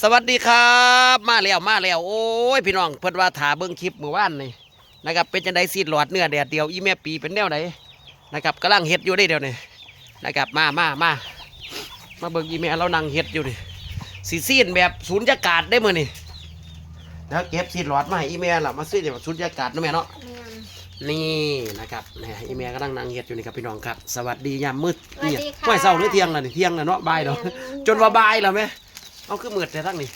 สวัสดีครับ มาแล้วมาแล้วโอ้ยพี่น้องเพิ่นว่าถาเบิ่งคลิปเมื่อวานนี่นะครับเป็นจังไดซีดหลอดเนื้อแดดเดียวอีแม่ปีเป็นแนวไหนนะครับกำลังเฮ็ดอยู่ได้เดียวนี่นะครับมามามามาเบิ่งอีแม่เรานั่งเฮ็ดอยู่นี่สีซีนแบบศูนย์ยากาศได้มื้อนี่แล้วเก็บซีดหลอดมาให้อีแม่ล่ะมาซีดแบบศูนย์ยากาศเนาะแม่เนาะนี่นะครับเนี่ยอีเมียก็นั่งนั่งเฮ็ดอยู่นี่ครับพี่น้องครับ สวัสดียามมืดสวัสดีค่ะไม่เศร้าหรือเที่ยงแล้วนี่เที่ยงแล้วเนาะบ่ายแล้วแม่นจนว่าบ่ายแล้วไหม เอาคือมืดแต่ทั้งนี้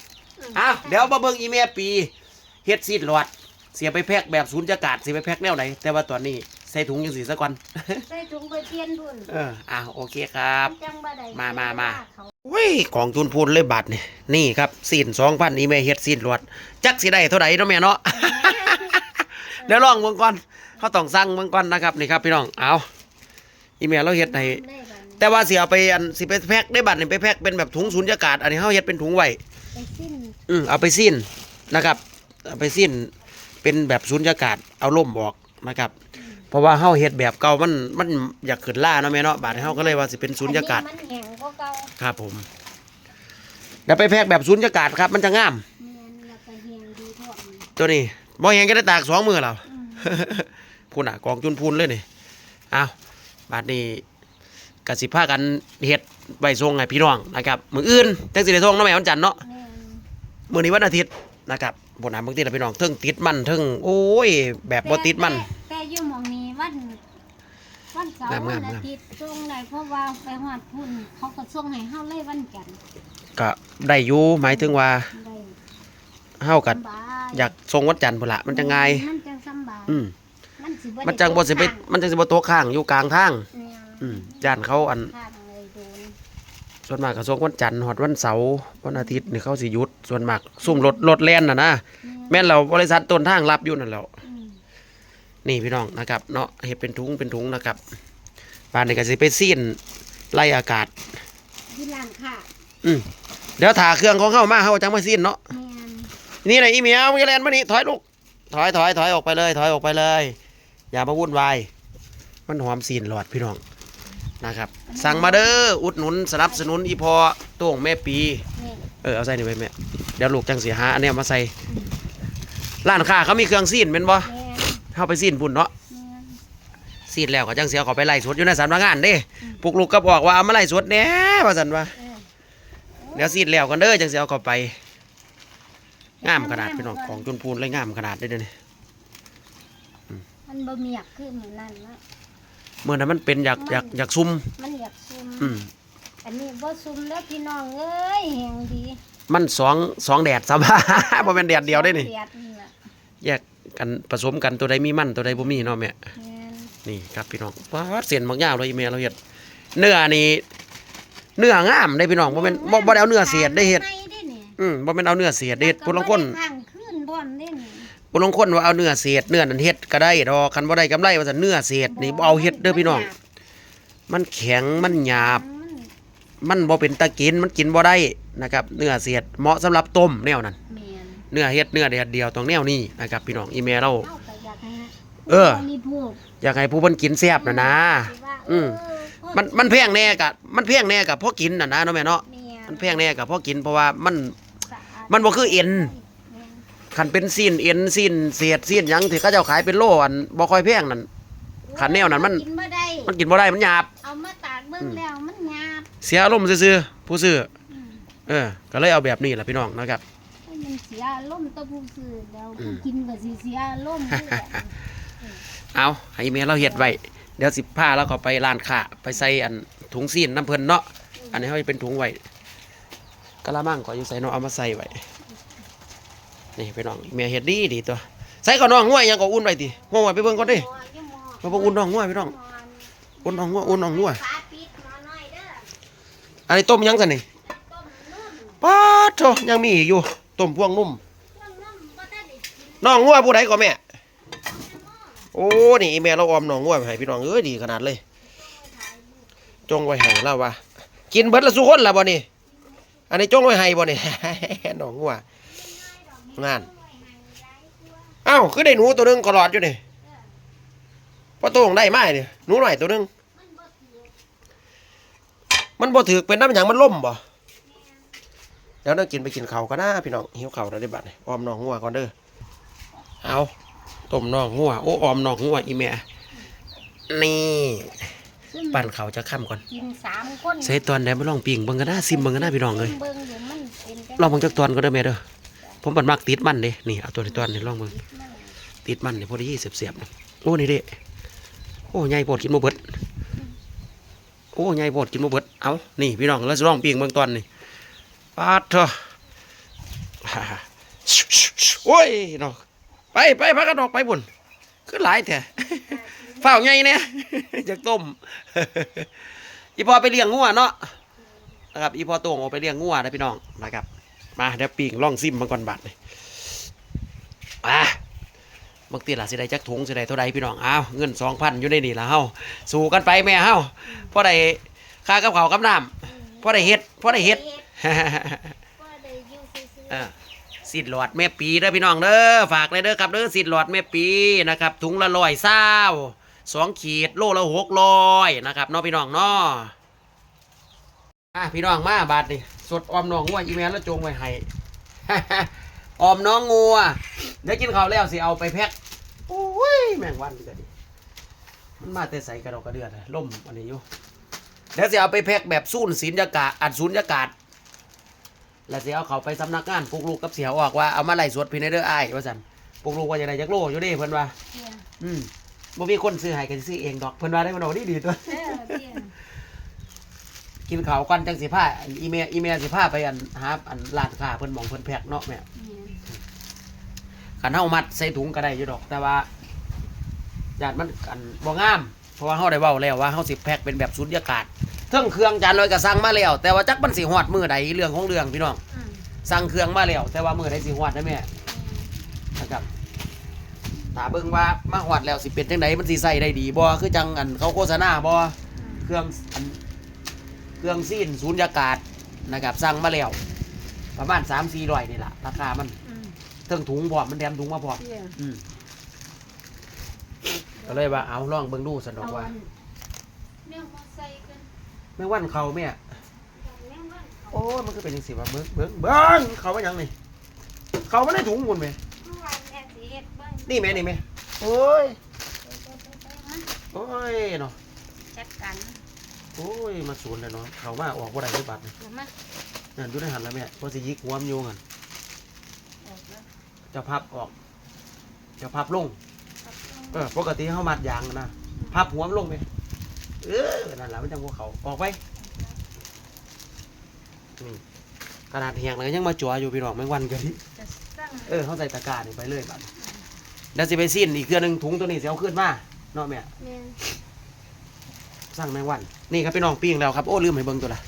อ้าวเดี๋ยวมาเบิ่งอีเมียปีเฮ็ดซีดหลอด เสียไปแพ็คแบบศูนย์อากาศเสียไปแพ็คแนวไหนแต่ว่าตอนนี้ใส่ถุงยังสีซะก่อนใส่ถุงไปเทียนพุ่นเอออะโอเคครับจังบ่ได้มามามาเขาเว้ยของทุนพูนเลยบัตรนี่นี่ครับซีนสองพันอีเมียเฮ็ดซีดหลอด จักสิได้เท่าไหร่เนาะแม่เนาะเดี๋ยวลองเบิ่งก่อนเขาต้องสั่งเบิ่งก่อนนะครับนี่ครับพี่น้องเอาอีเมียเราเฮ็ดให้ได้บัดนี้ แต่ว่าสิเอาไปอันสิไปแพ็คได้บัตรนี่ไปแพ็คเป็นแบบถุงสูญญากาศ อันนี้เฮาเฮ็ดเป็นถุงไว้ไปสิ้นอืมเอาไปสิ้นนะครับ เอาไปสิ้นเป็นแบบสูญญากาศเอาล่มออกนะครับ เพราะว่าเฮาเฮ็ดแบบเก่ามันมันอยากขึ้นล่าเนาะแม่เนาะบาดนี้เฮาก็เลยว่าสิเป็นสูญญากาศอันนี้มันแห้งกว่าเก่าครับผม แล้วไปแพ็คแบบสูญญากาศครับ มันจะงามแม่นแล้วก็แห้งดีทั่วมันตัวนี้บ่แฮงก็ได้ตากสองมือแล้วอืม พูนอะกองจุนพูนเลยนี่เอาบาดนี้ กสิพากันเฮ็ดใบทรงให้พี่น้องนะครับมืออื่นจังสิได้ทรงเนาะแม่วันจันทร์เนาะแม่นมื้อนี้วันอาทิตย์นะครับบนหาบางทีเราพี่น้องเทิงติดมันเทิงโอ้ย แบบบ่ติดมัน แต่แต่อยู่หม่องนี้วันวันเสาร์งามๆ วันอาทิตย์ส่งได้เพราะว่าไปฮอดพุ่นเขาก็ส่งให้เฮาเลยวันจันทร์ก็ได้อยู่หมายถึงว่าได้เฮากัสบายอยากทรงวันจันทร์พุ่นละมันจะง่ายมันจังสำบายอืมมันสิบ่ได้มันจังบ่สิไปตกมันจังสิบ่ตกข้างอยู่กลางทางข้างแม่น อืมย่านเขาอันข้างเลยโดนส่วนมากก็ทรงวันจันทร์ฮอดวันเสาร์วันอาทิตย์นี่เขาสิหยุด ส่วนมากซุ่มรถรถแล่นน่ะนะแม่นเราบริษัทต้นทางรับอยู่นั่นแหล้ว อืมนี่พี่น้องนะครับเนาะเฮ็ดเป็นถุงเป็นถุงนะครับปานนี้ก็สิไปซีนไล่อากาศ ที่ร้านค่ะอืมเดี๋ยวถ่าเครื่องของเข้ามาเขาจังมาซีนเนาะ แม่นนี่ไหนอีเมียวมึงจะแลนมานี่ถอยลูกถอยถอยถอยออกไปเลย ถอยออกไปเลย อย่ามาวุ่นวายมันหอมซีนหลอดพี่น้อง นะครับสั่งมาเด้ออุดหนุนสนับสนุนอีพอโต้งแม่ปีนี่เออเอาใส่นี่ไปแม่เดี๋ยวลูกจังเสียหาอันเนี้ยมาใส่ร้านค้าเขามีเครื่องซีนเป็นบ่แม่นเข้าไปซีนพุ่นเนาะแม่นซีนแล้วก็จังเสียเขาไปไล่สดอยู่ในสำนักงานเด้ปลุกลูกก็บอกว่าเอามาไล่สดแหน่ว่าสันว่าเออเดี๋ยวซีนแล้วกันเด้อจังเสียเขาไปงามขนาดพี่น้องของจนพูนเลยงามขนาดได้เด้อนี่มันบ่มีอยากคือเหมือนนั่นนะ เมื่อนั้นมันเป็นอยากอยากอยากซุ่มมันอยากซุ่มอืมอันนี้บ่ซุ่มแล้วพี่น้องเอ้ยแหงดีมันสองสองแดดสบายบ่เป็นแดดเดียวได้นี่แดดนี่ล่ะแยกกันผสมกันตัวใดมีมันตัวใดบ่มีเนาะแม่แม่นนี่ครับพี่น้องว้าดเสียนบางอย่างเลยอีเมลเราเฮ็ดเนื้อนี่เนื้องามได้พี่น้องบ่แม่นบ่บ่ได้เอาเนื้อเสียดได้เฮ็ดไม่ได้นี่อืมบ่แม่นเอาเนื้อเสียดได้เฮ็ดผู้ลางคน ข้างคืนพร้อมได้นี่ ผู้ลางคนว่าเอาเนื้อเสียดเนื้อนั้นเฮ็ดก็ได้ดอกคันบ่ได้กำไรว่าซั่นเนื้อเสียดนี่บ่เอาเฮ็ดเด้อพี่น้อง มันแข็งมันหยาบ มันมันบ่เป็นตะกินมันกินบ่ได้นะครับ เนื้อเสียดเหมาะสำหรับต้มแนวนั้น แม่นเนื้อเฮ็ดเนื้อแดดเดียวต้องแนวนี้นะครับพี่น้องอีเมลเราเฮาก็อยากให้เออ บริโภคอยากให้ผู้เพิ่นกินแซ่บนะนะสิว่าอืมเออมันมันแพงแน่กะมันแพงแน่กะพอกินน่ะนะเนาะแม่เนาะแม่นมันแพงแน่กะพอกินเพราะว่ามันสะอาดมันบ่คือเอ็น แม่นคันเป็นซีนเอ็นซีนเศษซีนหยังที่เขาเจ้าขายเป็นโลอันบ่ค่อยแพงนั่น ขันแนวนั้นมัน กินบ่ได้ มันกินบ่ได้มันหยาบ เอามาตากเบิ่งแล้วมันหยาบเสียอารมณ์ซื่อๆผู้ซื้ออืมเออ ก็เลยเอาแบบนี้ล่ะพี่น้องนะครับ ให้มันเสียอารมณ์ต่อผู้ซื้อแล้วอืผู้มกินก็สิเสียอารมณ์ด้วยแหละเอาให้แม่เราเฮ็ดไว้เดี๋ยวสิพาเราก็ไปร้านค้าไปใส่อันถุงซีนน้ำเพิ่นเนาะอันนี้เฮาสิเป็นถุงไว้กะละมังก็อยู่ใส่เนาะเอามาใส่ไว้ นี่พี่น้องแม่เฮ็ดดีดีตัวใส่ก่อนน้องง่วยยังก็อุ่นไว้ติง่วงไว้ไปเบิ่งก่อนดิมาบอกอุ่นน้องง่วยพี่น้องอุ่นน้องง่วยอุ่นน้องง่วยอยหน่อยเด้ออันนี้ต้มยังซั่นนี่ต้มป๊าดโธยังมีอีกอยู่ต้มพวงนุ่มน่องง่วยผู้ใดก็แม่โอ้ นี่แม่เราออมน้องง่วยไว้ให้พี่น้องเอ้ยดีขนาดเลย จงไว้ให้เราว่ากินเบิดละสุคนละบ่นี่ อันนี้จงไว้ให้บ่นี่น้องง่ว ยงานเอ้าคือได้หนูตัวหนึงก็รอดอยู่นี่พอโตงได้มานี่หนูหน่อยตัวหนึงมันบ่ถือเป็นน้ำหยังมันล่มบ่ดี๋ยวเรากินไปกินเขาวก็น่าพี่น้องหิวเขาวแล้วได้บัดนี่ออมน้องงัวก่อนเด้อเอาต้มน้องงัวโอ้ออมน้องงัวอีแม่นี่ซึ่งปั่นเขาวจะค่ำก่อนกินสามคนใส่ตอนไหนมาลองปิ่งเบิ่งกันนะซิมเบิ่งกันนะพี่น้องเลยเบิ่งเดี๋ยวมันเป็นจังลองเบิ่งจักตอนก็ได้อแม่เด้อ ผมบัดมักติดมันเด้นี่เอาตัวในตอนนี้ลองเบิ่งติดมันนี่พอดีเสียบๆนี่โอ้นี่เด้โอ้ใหญ่โพดกินบ่เบิดโอ้ใหญ่โพดกินบ่เบิดเอานี่พี่น้องแล้วสิลองเปิ่งเบิ่งตอนนี่ปาดเถอะโอ้ยเนาะไปไปพักกันออกไปบุญคือหลายแท้เฝ้าไงเนี่ยจากต้มอีพอไปเลี้ยงงัวเนาะนะครับอีพอโตงออกไปเลี้ยงงัวนะพี่น้องนะครับ มาเดี๋ยวปีงล่องซิมมาก่อนบัดเลยอะบางทีล่ะสิได้จักถุงสิได้เท่าใดพี่น้องอ้าวเงินสองพันอยู่ในนี่ละเฮาสู้กันไปแม่เฮาพอได้ค่ากับข้าวกับน้ำพอได้เฮ็ดพอได้เฮ็ด ว่าได้อยู่ซื่ออ่าสิทธิ์หลอดแม่ปีเด้อพี่น้องเด้อฝากเลยเด้อครับเด้อสิทธิ์หลอดแม่ปีนะครับถุงละร้อยเศร้าสองขีดโลละหกร้อยนะครับเน้องพี่น้องเนาะอะพี่น้องมาบาทนี่ สดออมน้องงัวอีเมลแล้วจงไว้ให้ ออมน้องงัวเดี๋ยวกินข้าวแล้วสิเอาไปแพ็คโอ้ยแมงวันก็ดีมันมาแต่ใส่กระดอกกระเดือดอะล่มอันนี้อยู่เดี๋ยวสิเอาไปแพ็คแบบสูนศีลยากาศอัดสูญยากาศแล้วสิเอาเขาไปสำนักงานปลุกลูกกับเสียออกว่าเอามาไล่สวดพี่ในเด้ออ้ายว่าซั่นปลุกลูกว่าจะได้จักโลอยู่เด้เพิ่นว่าๆเที่ยอืมบ่มีคนซื้อให้ก็สิซื้อเองดอกเพิ่นว่าได้มันเอาดีดีตัวเออเที่ย กินข้าวก่อนจังสิพาอันอีเมลอีเมลสิพาไปอันหาอันร้านค้าเพิ่นหมองเพิ่นแพ็คเนาะแม่เนี่ยคันเฮามัดใส่ถุงก็ได้อยู่ดอก แต่ว่าญาติมันอันบ่งาม เพราะว่าเฮาได้เว้าแล้วว่าเฮาสิแพ็คเป็นแบบสุญญากาศเทั้งเครื่องจานลอยก็สั่งมาแล้ว แต่ว่าจักมันสิฮอดมื้อใดเรื่องของเรื่องพี่น้องอืมสั่งเครื่องมาแล้วแต่ว่ามื้อใดสิฮอดนะแม่นะครับถ้าเบิ่งว่ามาหอดแล้วสิเป็นจังไดมันสิใส่ได้ดีบ่คือจังอันเขาโฆษณาบ่เครื่องอัน เครื่องซีนศูนยากาศนะครับสั่งมาแล้วประมาณ3 4 0 0นี่ล่ะราคามันอืมเทิงถุงพร้อมมันแถมถุงมาพร้อมเที่ยอืมก็เลยว่าเอาลองเบิ่งดูสนอกว่าเรื่องมอไซค์กันแม่งวันเขาแม่แม่งว่าโอ้ยมันก็เป็นจังซี่ว่าเบิ่งเบิ่งเบิ่งเขาว่าหยังนี่เขาบ่ได้ถุงพุ่นแม่เมื่อวานแม่สิเฮ็ดเบิ่งนี่แม่นี่แม่โอ้ยไปๆๆๆมาโอ้ยเนาะจัดการ โอ้ย มาศูนย์เลยเนาะเขามาออกบ่ได้ด้วยบัตรเดี๋ยวมานั่นอยู่ในหันแล้วแม่พอสิยิกหัวมนอยู่หันออกแล้วจะพับออกจะพับลง ครับเออปกติเขามัดยางนะพับหัวมันลงไหมเออนั่นแหละมันจังพวกเขาออกไปนี่ขนาดเหียงเลยยังมาจั่วอยู่พี่น้องแมงวันกันดิจะสร้างเออเขาใส่ตะกร้านี่ไปเลยบัดเดี๋ยวสิไปสิ้นอีกเครือหนึงถุงตัวนี้สิเอาขึ้นมาเนาะแม่แม่น สั่งแมงวัน นี่ครับพี่น้องปิ้งแล้วครับโอ้ลืมให้เบิ่งตัวละ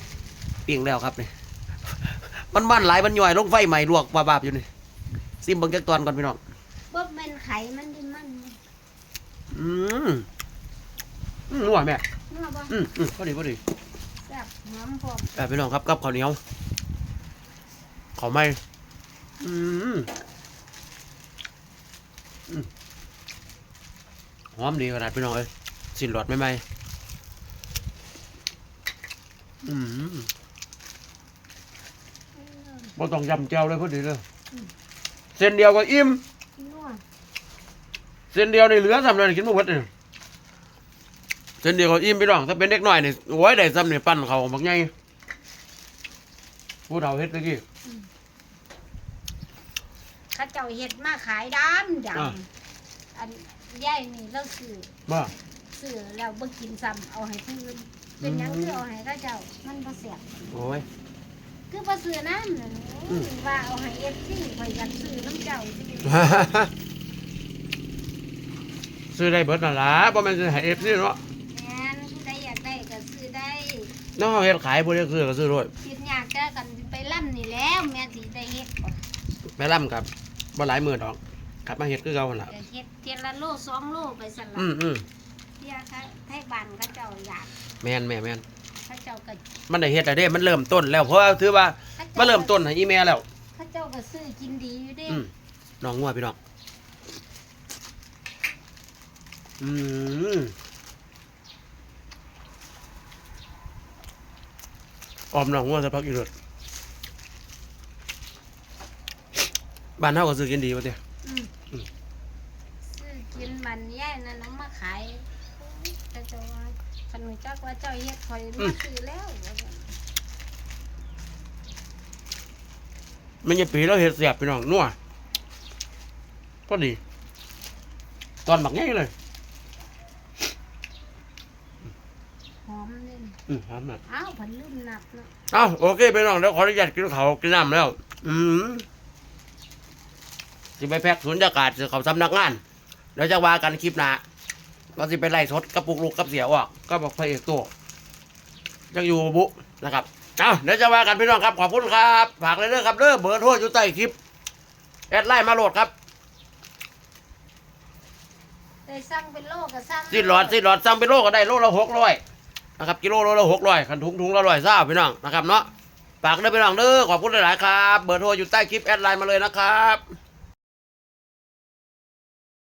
ปิ้งแล้วครับนี่มันมันหลายมันย่อยลงไฟใหม่ลวกบาบๆอยู่นี่ซิมเบิ่งจักตอนก่อนพี่น้องบ่แม่นไข่มันดิมันอืมอืมนัวแม่เมื่อบ่อืมอืมพอดีพอดีแซ่บหอมพร้อมเออพี่น้องครับกับข้าวเหนียวข้าวไหม่อืมอืมหอมดีขนาดพี่น้องเอ้ยสินหลอดไม่ไหม อืมบ่ต้องยำแจ่วเลยพอดีเลยเส้นเดียวก็อิ่มนัวเส้นเดียวในเหลือสำเลยกินบ่หมดเนี่ยเส้นเดียวก็อิ่มพี่น้องถ้าเป็นเด็กน้อยเนี่ยโอ้ยได้ซ้ำเนี่ยปั้นเขาบักใหญ่ผู้เฒ่าเฮ็ดตะกี้เขาเจ้าเฮ็ดมาขายดำดอ่าำอันยายนี่เราซื้อบ่ซื้อแล้วบ่กินซ้ำเอาให้ผู้อื่น เป็นหยังคือเอาให้เขาเจ้ามันบ่แซ่บโอ้ย คือบ่ซื้อน้ำนั่นอืม ว่าเอาให้ FC ข่อยอยากซื้อน้ำเจ้าสิซื้อได้เบิดนั่นล่ะบ่แม่นซื้อให้ FC เนาะแม่นผู้ใดอยากได้ก็ซื้อได้เนาะเฮาเฮ็ดขายบ่ได้ซื้อก็ซื้อด้วยคิดยากแต่กันไปล่ำนี่แล้วแม่สิได้เฮ็ดบ่แม่ล่ำกับบ่หลายมื้อดอกกลับมาเฮ็ดคือเก่าหั่นล่ะก็เฮ็ดเทียละโลสองโลไปสั่นอืละมอืมเทียค่ะไทบ้านเขาเจ้าอยาก แม่นแม่แม่นเขาเจ้าก็มันได้เฮ็ดแล้วเด้ มันเริ่มต้นแล้วเพราะว่าถือว่าเขามาเจ้าเริ่มต้นให้อีแม่แล้วเขาเจ้าก็ซื้อกินดีอยู่เด้อืมน้องงัวพี่น้อง อืมออมน้องงัวสักพักอีกเลยบ้านเฮาก็ซื้อกินดีป่ะเตี้ยอืมอืมซื้อกินบันแย่นั่นน้ำมาขายแต่เจ้าว่า ขนมจักว่าเจ้าเฮ็ดคอยมาซื้อแล้วว่าซั่นมันจะปีแล้วเห็ดเสียบพี่น้องนัวพอดี ตอนบักง่ายเลยหอมนี่อืมหอมมากอ้าวผันลืมนับเนาะเอ้าโอเคพี่น้องเดี๋ยวขออนุญาตกินเขาวกินน้ำแล้ว อืมสิไปแพ็กศูนย์อากาศสิเขาสำนักงานเดี๋ยวจะว่ากันคลิปหน้า เราสิไปไล่สดกระปุกลูกกับเสียออกก็บอกพระเอกตัวยังอยู่บุนะครับเอ้าเดี๋ยวจะว่ากันพี่น้องครับขอบคุณครับฝากเลยเด้อครับเด้อเบอร์โทรอยู่ใต้คลิปแอดไลน์มาโหลดครับได้สั่งเป็นโลก็สั่งสิหลอดสิหลอดสั่งเป็นโลก็ได้โลละหกร้อยนะครับกิโลโลละหกร้อยขันถุงถุงละร้อยเศร้าพี่น้องนะครับเนาะฝากเด้อพี่น้องเด้อขอบคุณหลายๆครับเบอร์โทรอยู่ใต้คลิปแอดไลน์มาเลยนะครับ